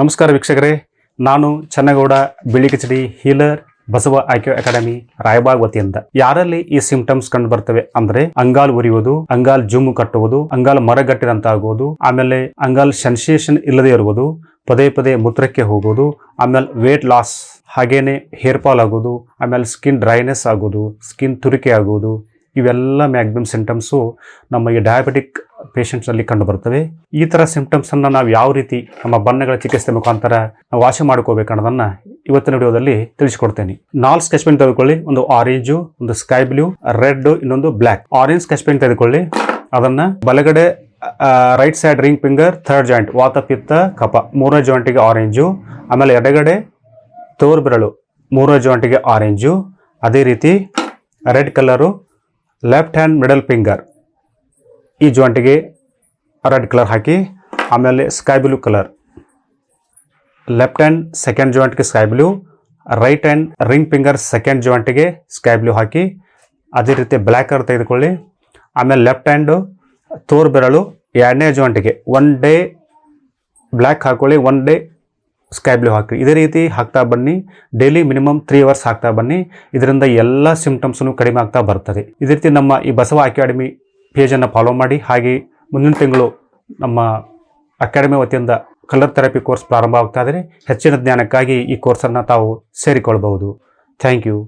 ನಮಸ್ಕಾರ ವೀಕ್ಷಕರೇ. ನಾನು ಚನ್ನಗೌಡ, ಬಿಳಿ ಕಿಚಡಿ ಹೀಲರ್, ಬಸವ ಐಕ್ಯ ಅಕಾಡೆಮಿ, ರಾಯಬಾಗ್ ವತಿಯಿಂದ. ಯಾರಲ್ಲಿ ಈ ಸಿಂಪ್ಟಮ್ಸ್ ಕಂಡು ಬರ್ತವೆ ಅಂದ್ರೆ ಅಂಗಾಲ್ ಉರಿಯುವುದು, ಅಂಗಾಲ್ ಜುಮ್ಮು ಕಟ್ಟುವುದು, ಅಂಗಾಲ್ ಮರಗಟ್ಟಿದಂತಾಗುವುದು, ಆಮೇಲೆ ಅಂಗಾಲ್ ಸೆನ್ಸೇಷನ್ ಇಲ್ಲದೆ ಇರುವುದು, ಪದೇ ಪದೇ ಮೂತ್ರಕ್ಕೆ ಹೋಗೋದು ಆಮೇಲೆ ವೇಟ್ ಲಾಸ್ ಹಾಗೇನೆ ಹೇರ್ ಫಾಲ್ ಆಗೋದು ಆಮೇಲೆ ಸ್ಕಿನ್ ಡ್ರೈನೆಸ್ ಆಗೋದು ಸ್ಕಿನ್ ತುರಿಕೆ ಆಗೋದು ಇವೆಲ್ಲ ಮ್ಯಾಕ್ಸಿಮಮ್ ಸಿಂಟಮ್ಸು ನಮ್ಮ ಈ ಡಯಾಬಿಟಿಕ್ ಪೇಷಂಟ್ಸಲ್ಲಿ ಕಂಡು ಬರ್ತವೆ ಈ ಥರ ಸಿಂಪ್ಟಮ್ಸನ್ನು ನಾವು ಯಾವ ರೀತಿ ನಮ್ಮ ಬಣ್ಣಗಳ ಚಿಕಿತ್ಸೆ ಮುಖಾಂತರ ನಾವು ವಾಸಿ ಮಾಡ್ಕೋಬೇಕು ಅನ್ನೋದನ್ನ ಇವತ್ತಿನ ವಿಡಿಯೋದಲ್ಲಿ ತಿಳಿಸ್ಕೊಡ್ತೇನೆ. ನಾಲ್ಕು ಸ್ಕೆಚ್ ಪೆನ್ ತೆಗೆದುಕೊಳ್ಳಿ, ಒಂದು ಆರೆಂಜು ಒಂದು ಸ್ಕೈ ಬ್ಲೂ ರೆಡ್ ಇನ್ನೊಂದು ಬ್ಲ್ಯಾಕ್ ಆರೆಂಜ್ ಸ್ಕೆಚ್ ಪೆನ್ ತೆಗೆದುಕೊಳ್ಳಿ, ಅದನ್ನ ಬಲಗಡೆ right side ring finger third joint ವಾತ ಪಿತ್ತ ಕಪ ಮೂರನೇ ಜಾಯಿಂಟಿಗೆ ಆರೆಂಜು ಆಮೇಲೆ ಎಡಗಡೆ ತೋರ್ ಬೆರಳು, ಮೂರನೇ ಜಾಯಿಂಟಿಗೆ ಆರೆಂಜು ಅದೇ ರೀತಿ red colour left hand middle finger ಈ ಜಾಯಿಂಟಿಗೆ ರೆಡ್ ಕಲರ್ ಹಾಕಿ, ಆಮೇಲೆ sky blue colour. Left hand second ಜಾಯಿಂಟ್ಗೆ sky blue, right hand ring finger second ಜಾಯಿಂಟಿಗೆ sky blue ಹಾಕಿ, ಅದೇ ರೀತಿ ಬ್ಲ್ಯಾಕ್ ಕಲರ್ ತೆಗೆದುಕೊಳ್ಳಿ. ಆಮೇಲೆ ಲೆಫ್ಟ್ ಹ್ಯಾಂಡು ತೋರ್ ಬೆರಳು ಎರಡನೇ ಜಾಯಿಂಟಿಗೆ ಒನ್ ಡೇ ಬ್ಲ್ಯಾಕ್ ಹಾಕೊಳ್ಳಿ, ಒನ್ ಡೇ ಸ್ಕೈ ಬ್ಲೂ ಹಾಕಿ. ಇದೇ ರೀತಿ ಹಾಕ್ತಾ ಬನ್ನಿ, ಡೈಲಿ ಮಿನಿಮಮ್ ತ್ರೀ ಅವರ್ಸ್ ಹಾಕ್ತಾ ಬನ್ನಿ. ಇದರಿಂದ ಎಲ್ಲ ಸಿಂಪ್ಟಮ್ಸನ್ನು ಕಡಿಮೆ ಆಗ್ತಾ ಬರ್ತದೆ. ಇದೇ ರೀತಿ ನಮ್ಮ ಈ ಬಸವ ಅಕಾಡೆಮಿ ಪೇಜನ್ನು ಫಾಲೋ ಮಾಡಿ. ಹಾಗೆ ಮುಂದಿನ ತಿಂಗಳು ನಮ್ಮ ಅಕಾಡೆಮಿ ವತಿಯಿಂದ ಕಲರ್ ಥೆರಪಿ ಕೋರ್ಸ್ ಪ್ರಾರಂಭ ಆಗ್ತಾ ಇದ್ದರೆ ಹೆಚ್ಚಿನ ಜ್ಞಾನಕ್ಕಾಗಿ ಈ ಕೋರ್ಸನ್ನು ತಾವು ಸೇರಿಕೊಳ್ಬಹುದು. Thank you